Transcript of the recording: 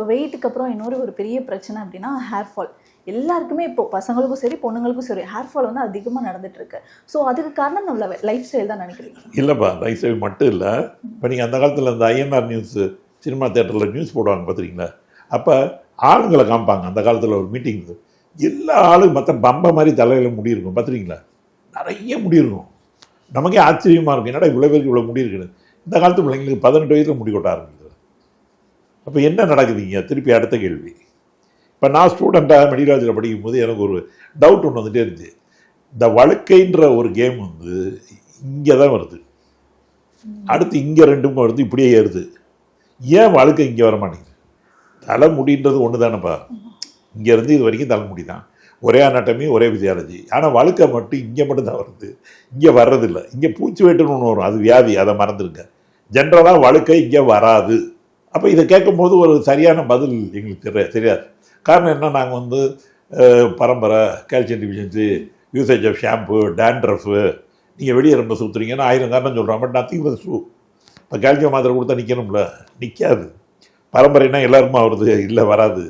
இப்போ வெயிட்டுக்கு அப்புறம் இன்னொரு ஒரு பெரிய பிரச்சனை அப்படின்னா ஹேர் ஃபால் எல்லாருக்குமே இப்போ பசங்களுக்கும் சரி பொண்ணுங்களுக்கும் சரி ஹேர் ஃபால் வந்து அதிகமாக நடந்துட்டு இருக்கு ஸோ அதுக்கு காரணம் நம்மள லைஃப் ஸ்டைல் தான் நினைக்கிறீங்க இல்லைப்பா லைஃப் ஸ்டைல் மட்டும் இல்லை. இப்போ நீங்கள் அந்த காலத்தில் இந்த ஐஎன்ஆர் நியூஸ் சினிமா தேட்டரில் நியூஸ் போடுவாங்க பார்த்துருக்கீங்களா அப்போ ஆளுங்களை காமிப்பாங்க. அந்த காலத்தில் ஒரு மீட்டிங் எல்லா ஆளும் மற்ற பம்பை மாதிரி தலையில் முடி இருக்கும். பார்த்துருக்கீங்களா நிறைய முடி இருக்கும். நமக்கே ஆச்சரியமாக இருக்கும். என்னடா இவ்வளோ பேருக்கு இவ்வளோ முடி இருக்குது இந்த காலத்து பிள்ளைங்களுக்கு பதினெட்டு வயசில் முடி கொட்ட ஆரம்பிக்கும் அப்போ என்ன நடக்குதுங்க? திருப்பி அடுத்த கேள்வி. இப்போ நான் ஸ்டூடெண்ட்டாக மெடிக்கலாஜில் படிக்கும்போது எனக்கு ஒரு டவுட் ஒன்று வந்துட்டே இருந்துச்சு. இந்த வழுக்கைன்ற ஒரு கேம் வந்து இங்கே தான் வருது. அடுத்து இங்கே ரெண்டும் வருது இப்படியே ஏறுது. ஏன் வழுக்கை இங்கே வர மாட்டேங்குது தலைமுடின்றது ஒன்று தானேப்பா இங்கேருந்து இது வரைக்கும் தலைமுடி தான். ஒரே அனாட்டமி ஒரே பிசியாலஜி ஆனால் வழுக்கை மட்டும் இங்கே மட்டும் தான் வருது. இங்கே வர்றதில்லை. இங்கே பூச்சி வெட்டுன்னு ஒன்று வரும். அது வியாதி. அதை மறந்துருங்க ஜென்ரலாக வழுக்கை இங்கே வராது. அப்போ இதை கேட்கும்போது ஒரு சரியான பதில் எங்களுக்கு தெரிய தெரியாது. காரணம் என்ன நாங்கள் வந்து பரம்பரை calcium deficiency usage of shampoo dandruff நீங்கள் வெளியே ரொம்ப சுற்றுறீங்கன்னா ஆயிரம் காரணம் சொல்கிறோம் பட் நத்திங் பட் ட்ரூ இப்போ கால்சியம் மாத்திரை கொடுத்தா நிற்கணும்ல நிற்காது பரம்பரைனா எல்லாருமா வருது இல்லை வராது.